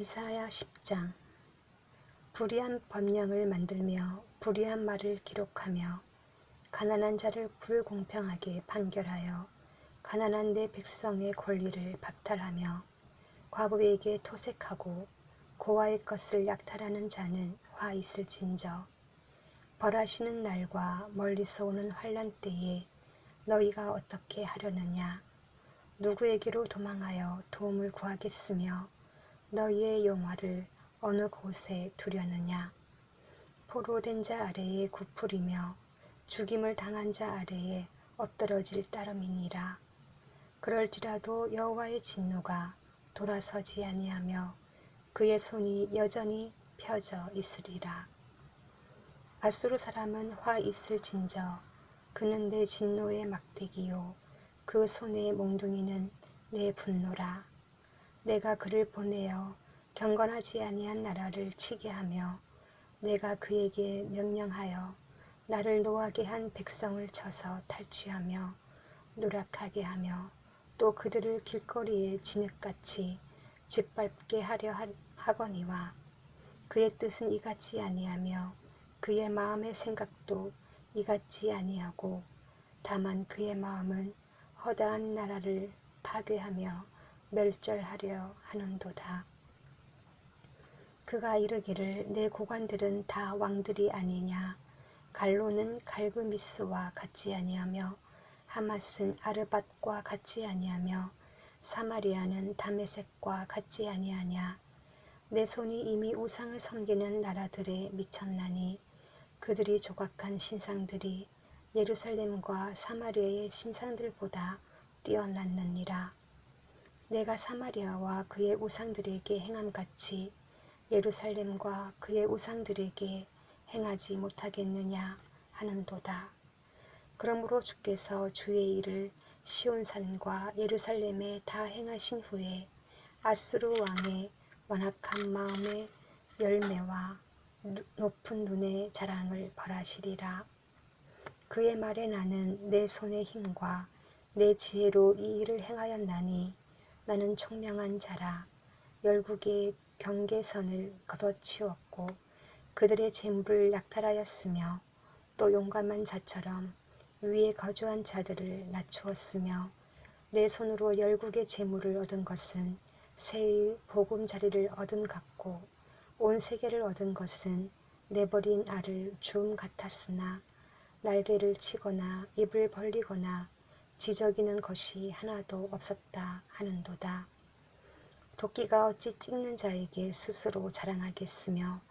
이사야 10장. 불의한 법령을 만들며 불의한 말을 기록하며 가난한 자를 불공평하게 판결하여 가난한 내 백성의 권리를 박탈하며 과부에게 토색하고 고아의 것을 약탈하는 자는 화 있을진저. 벌하시는 날과 멀리서 오는 환란 때에 너희가 어떻게 하려느냐? 누구에게로 도망하여 도움을 구하겠으며 너희의 영화를 어느 곳에 두려느냐? 포로된 자 아래에 구풀이며 죽임을 당한 자 아래에 엎드러질 따름이니라. 그럴지라도 여호와의 진노가 돌아서지 아니하며 그의 손이 여전히 펴져 있으리라. 아수르 사람은 화 있을 진저 그는 내 진노의 막대기요. 그 손의 몽둥이는 내 분노라 내가 그를 보내어 경건하지 아니한 나라를 치게 하며 내가 그에게 명령하여 나를 노하게 한 백성을 쳐서 탈취하며 누락하게 하며 또 그들을 길거리에 진흙같이 짓밟게 하려 하거니와 그의 뜻은 이같지 아니하며 그의 마음의 생각도 이같지 아니하고 다만 그의 마음은 허다한 나라를 파괴하며 멸절하려 하는도다. 그가 이르기를 내 고관들은 다 왕들이 아니냐? 갈로는 갈그미스와 같지 아니하며 하맛은 아르밧과 같지 아니하며 사마리아는 다메섹과 같지 아니하냐? 내 손이 이미 우상을 섬기는 나라들에 미쳤나니 그들이 조각한 신상들이 예루살렘과 사마리아의 신상들보다 뛰어났느니라 내가 사마리아와 그의 우상들에게 행함 같이 예루살렘과 그의 우상들에게 행하지 못하겠느냐 하는도다. 그러므로 주께서 주의 일을 시온산과 예루살렘에 다 행하신 후에 아수르 왕의 완악한 마음의 열매와 높은 눈의 자랑을 벌하시리라. 그의 말에 나는 내 손의 힘과 내 지혜로 이 일을 행하였나니 나는 총명한 자라 열국의 경계선을 걷어치웠고 그들의 재물을 약탈하였으며 또 용감한 자처럼 위에 거주한 자들을 낮추었으며 내 손으로 열국의 재물을 얻은 것은 새의 보금자리를 얻은 같고 온 세계를 얻은 것은 내버린 알을 줌 같았으나 날개를 치거나 입을 벌리거나 지저귀는 것이 하나도 없었다 하는도다. 도끼가 어찌 찍는 자에게 스스로 자랑하겠으며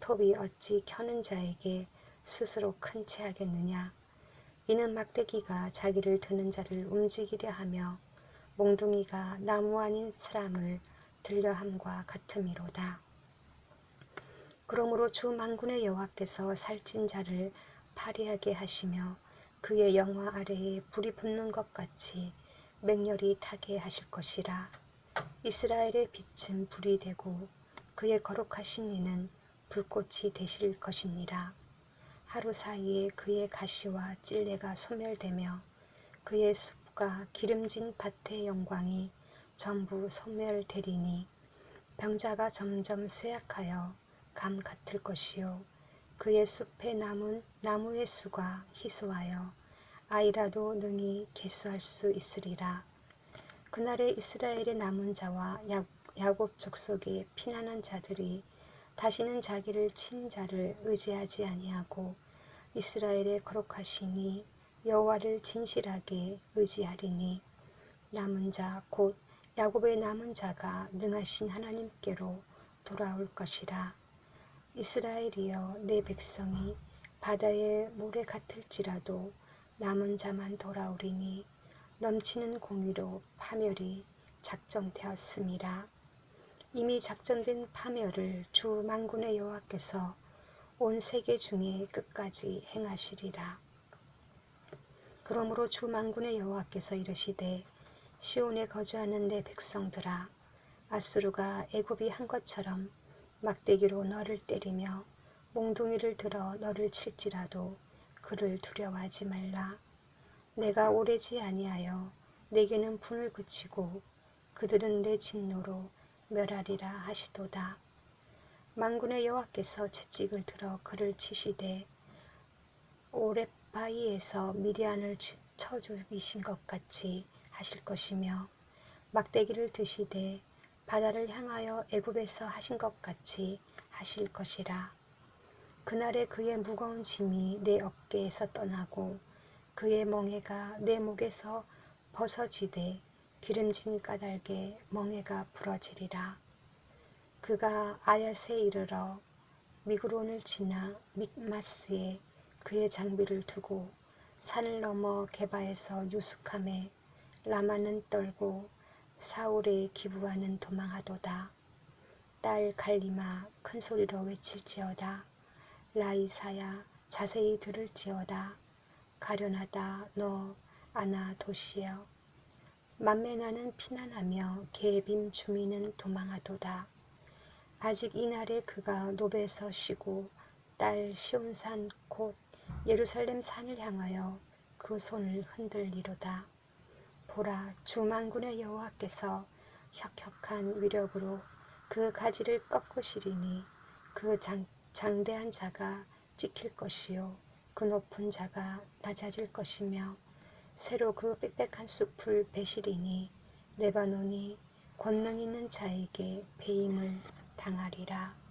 톱이 어찌 켜는 자에게 스스로 큰 채 하겠느냐. 이는 막대기가 자기를 드는 자를 움직이려 하며 몽둥이가 나무 아닌 사람을 들려함과 같음이로다. 그러므로 주 만군의 여호와께서 살찐 자를 파리하게 하시며 그의 영화 아래에 불이 붙는 것 같이 맹렬히 타게 하실 것이라. 이스라엘의 빛은 불이 되고 그의 거룩하신 이는 불꽃이 되실 것이니라. 하루 사이에 그의 가시와 찔레가 소멸되며 그의 숲과 기름진 밭의 영광이 전부 소멸되리니 병자가 점점 쇠약하여 감 같을 것이요 그의 숲의 나무, 나무의 수가 희소하여 아이라도 능히 개수할 수 있으리라. 그날에 이스라엘의 남은 자와 야곱 족속의 피난한 자들이 다시는 자기를 친 자를 의지하지 아니하고 이스라엘의 거룩하시니 여호와를 진실하게 의지하리니 남은 자 곧 야곱의 남은 자가 능하신 하나님께로 돌아올 것이라. 이스라엘이여 내 백성이 바다의 모래 같을지라도 남은 자만 돌아오리니 넘치는 공의로 파멸이 작정되었음이라. 이미 작전된 파멸을 주 만군의 여호와께서 온 세계 중에 끝까지 행하시리라. 그러므로 주 만군의 여호와께서 이르시되 시온에 거주하는 내 백성들아 아수르가 애굽이 한 것처럼 막대기로 너를 때리며 몽둥이를 들어 너를 칠지라도 그를 두려워하지 말라. 내가 오래지 아니하여 내게는 분을 그치고 그들은 내 진노로 멸하리라 하시도다. 만군의 여호와께서 채찍을 들어 그를 치시되 오렙바이에서 미디안을 치- 쳐 죽이신 것 같이 하실 것이며 막대기를 드시되 바다를 향하여 애굽에서 하신 것 같이 하실 것이라. 그날에 그의 무거운 짐이 내 어깨에서 떠나고 그의 멍에가 내 목에서 벗어지되 기름진 까닭에 멍에가 부러지리라. 그가 아야스에 이르러 미그론을 지나 믹마스에 그의 장비를 두고 산을 넘어 게바에서 유숙함에 라마는 떨고 사울의 기부하는 도망하도다. 딸 갈리마 큰 소리로 외칠지어다. 라이사야 자세히 들을지어다. 가련하다 너 아나 도시여. 만매나는 피난하며 계빔 주민은 도망하도다. 아직 이날에 그가 노베에서 쉬고 딸 시온산 곧 예루살렘 산을 향하여 그 손을 흔들리로다. 보라 주만군의 여호와께서 혁혁한 위력으로 그 가지를 꺾으시리니 그 장, 장대한 자가 찍힐 것이요 그 높은 자가 낮아질 것이며 새로 그 빽빽한 숲을 베시리니 레바논이 권능 있는 자에게 배임을 당하리라.